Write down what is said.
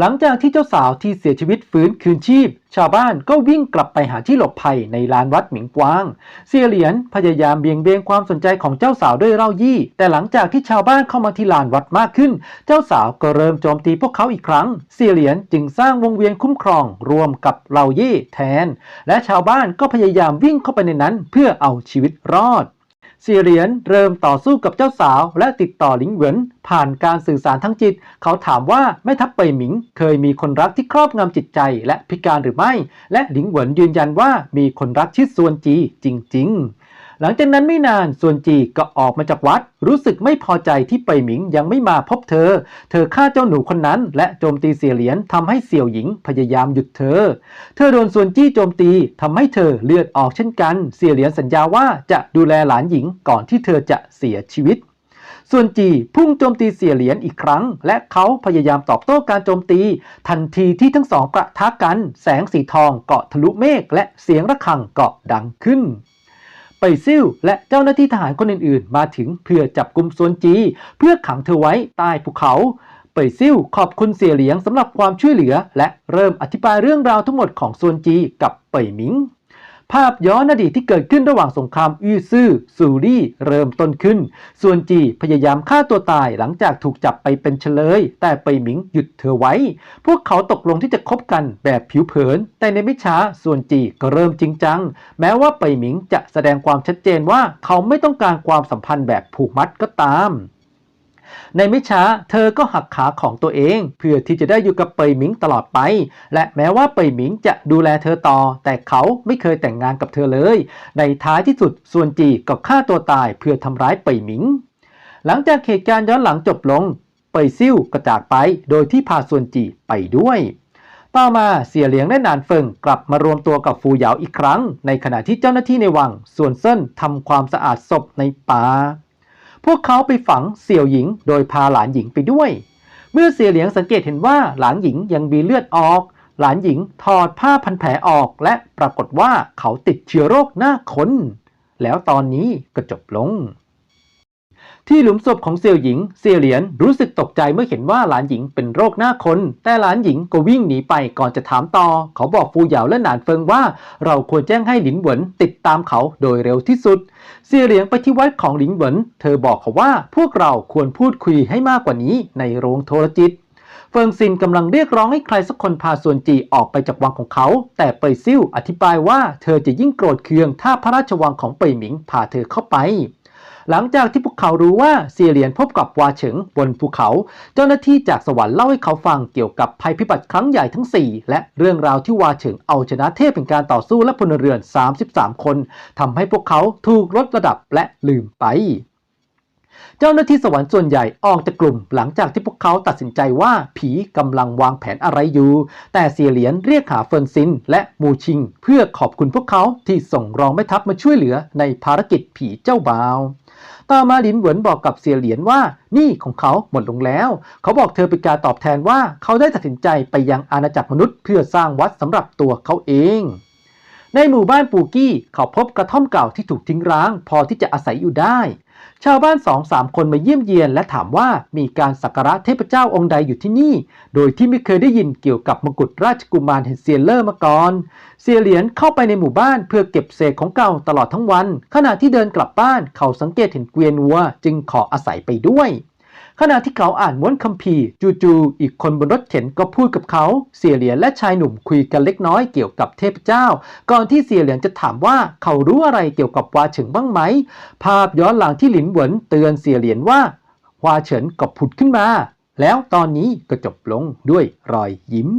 หลังจากที่เจ้าสาวที่เสียชีวิตฟื้นคืนชีพ ชาวบ้านก็วิ่งกลับไปหาที่หลบภัยในลานวัดหมิงกวางเซียเหลียนพยายามเบี่ยงเบนความสนใจของเจ้าสาวด้วยเล่ายี่ แต่หลังจากที่ชาวบ้านเข้ามาที่ลานวัดมากขึ้น เจ้าสาวก็เริ่มโจมตีพวกเขาอีกครั้งเซียเหลียนจึงสร้างวงเวียนคุ้มครองรวมกับเหล่ายี่แทน และชาวบ้านก็พยายามวิ่งเข้าไปในนั้นเพื่อเอาชีวิตรอด ซียเหรียนเริ่มต่อสู้กับเจ้าสาว และติดต่อหลิงเหวินผ่านการสื่อสารทั้งจิต เขาถามว่าแม่ทัพเป่ยหมิง เคยมีคนรักที่ครอบงำจิตใจและพิการหรือไม่ และหลิงเหวินยืนยันว่ามีคนรักชื่อซวนจีจริง ๆ หลังจากนั้นไม่นานซวนจีก็ออกมาจากวัด รู้สึกไม่พอใจที่เป่ยหมิงยังไม่มาพบเธอ เธอฆ่าเจ้าหนูคนนั้น และโจมตีเสี่ยเหลียนทำให้เสี่ยวหญิงพยายามหยุดเธอ เธอโดนส่วนจี้โจมตีทำให้เธอเลือดออกเช่นกัน เสี่ยเหลียนสัญญาว่าจะดูแลหลานหญิงก่อนที่เธอจะเสียชีวิตส่วนจีพุ่งโจมตีเสียเหลียนอีกครั้ง และเขาพยายามตอบโต้การโจมตี ทันทีที่ทั้งสองกระทะกัน แสงสีทองเกาะทะลุเมฆและเสียงระฆังเกาะดังขึ้น ไปซิ่วและเจ้าหน้าที่ทหารคนอื่นๆ มาถึงเพื่อจับกลุ่มซวนจี เพื่อขังเธอไว้ใต้ภูเขาเป่ยซิ่วขอบคุณเสี่ยเหลียงสำหรับความช่วยเหลือ และเริ่มอธิบายเรื่องราวทั้งหมดของซวนจีกับเป่ยหมิง ภาพย้อนอดีตที่เกิดขึ้นระหว่างสงครามอี้ซื่อซูรี่เริ่มต้นขึ้น ส่วนจีพยายามฆ่าตัวตายหลังจากถูกจับไปเป็นเฉลย แต่เป่ยหมิงหยุดเธอไว้ พวกเขาตกลงที่จะคบกันแบบผิวเผิน แต่ในไม่ช้าส่วนจีก็เริ่มจริงจัง แม้ว่าเป่ยหมิงจะแสดงความชัดเจนว่าเขาไม่ต้องการความสัมพันธ์แบบผูกมัดก็ตาม ในไม่ช้าเธอก็หักขาของตัวเอง เพื่อที่จะได้อยู่กับเปยหมิงตลอดไป และแม้ว่าเปยหมิงจะดูแลเธอต่อ แต่เขาไม่เคยแต่งงานกับเธอเลย ในท้ายที่สุดส่วนจีก็ฆ่าตัวตายเพื่อทำร้ายเปยหมิง หลังจากเหตุการณ์ย้อนหลังจบลง เปยซิ่วก็จากไปโดยที่พาส่วนจีไปด้วยต่อมาเสียเหลียงและนานเฟิงกลับมารวมตัวกับฟูเหยาอีกครั้ง ในขณะที่เจ้าหน้าที่ในวังส่วนเซินทำความสะอาดศพในป่า พวกเขาไปฝังเสี่ยวหญิงโดยพาหลานหญิงไปด้วย เมื่อเสี่ยเหลียงสังเกตเห็นว่าหลานหญิงยังมีเลือดออก หลานหญิงถอดผ้าพันแผลออก และปรากฏว่าเขาติดเชื้อโรคหน้าคนแล้วตอนนี้ก็จบลง ที่หลุมศพของเสี่ยวหญิงเสี่ยวเหลียนรู้สึกตกใจเมื่อเห็นว่าหลานหญิงเป็นโรคหน้าคน แต่หลานหญิงก็วิ่งหนีไปก่อนจะถามต่อ เขาบอกฟูเหยาและหนานเฟิงว่า เราควรแจ้งให้หลินเหวินติดตามเขาโดยเร็วที่สุดเสี่ยเหลียงไปที่วัดของหลินเหวิน เธอบอกเขาว่าพวกเราควรพูดคุยให้มากกว่านี้ในโรงโทรจิตเฟิงซินกำลังเรียกร้องให้ใครสักคนพาส่วนจีออกไปจากวังของเขา แต่เปยซิ่วอธิบายว่าเธอจะยิ่งโกรธเคืองถ้าพระราชวังของเปยหมิงพาเธอเข้าไป หลังจากที่พวกเขารู้ว่าเซียเหลียนพบกับวาเฉิงบนภูเขา เจ้าหน้าที่จากสวรรค์เล่าให้เขาฟังเกี่ยวกับภัยพิบัติครั้งใหญ่ทั้ง 4 และเรื่องราวที่วาเฉิงเอาชนะเทพเป็นการต่อสู้และพลเรือน 33 คนทำให้พวกเขาถูกลดระดับและลืมไป เจ้าหน้าที่สวรรค์ส่วนใหญ่ออกจากกลุ่ม หลังจากที่พวกเขาตัดสินใจว่าผีกำลังวางแผนอะไรอยู่ แต่เสียเหรียญเรียกหาเฟินซิน และมูชิง เพื่อขอบคุณพวกเขาที่ส่งรองแม่ทัพมาช่วยเหลือในภารกิจผีเจ้าบ่าวต่อมาลินเหวินบอกกับเสียเหรียญว่านี่ของเขาหมดลงแล้ว เขาบอกเธอเป็นการตอบแทนว่าเขาได้ตัดสินใจไปยังอาณาจักรมนุษย์ เพื่อสร้างวัดสำหรับตัวเขาเองในหมู่บ้านปูกี้เขาพบกระท่อมเก่าที่ถูกทิ้งร้าง พอที่จะอาศัยอยู่ได้ ชาวบ้านสองสามคนมาเยี่ยมเยียนและถามว่ามีการสักการะเทพเจ้าองค์ใดอยู่ที่นี่ โดยที่ไม่เคยได้ยินเกี่ยวกับมกุฎราชกุมารเห่งเซียนเลอร์มาก่อน เซียเหลียนเข้าไปในหมู่บ้านเพื่อเก็บเศษของเก่าตลอดทั้งวัน ขณะที่เดินกลับบ้านเขาสังเกตเห็นเกวียนวัว จึงขออาศัยไปด้วย ขณะที่เขาอ่านม้วนคัมภีร์จู่ๆอีกคนบนรถเข็นก็พูดกับเขาเสียเหรียญและชายหนุ่มคุยกันเล็กน้อยเกี่ยวกับเทพเจ้า ก่อนที่เสียเหรียญจะถามว่าเขารู้อะไรเกี่ยวกับวาเฉิงบ้างไหม ภาพย้อนหลังที่หลินเหวินเตือนเสียเหรียญว่าวาเฉินก็ผุดขึ้นมา แล้วตอนนี้ก็จบลงด้วยรอยยิ้ม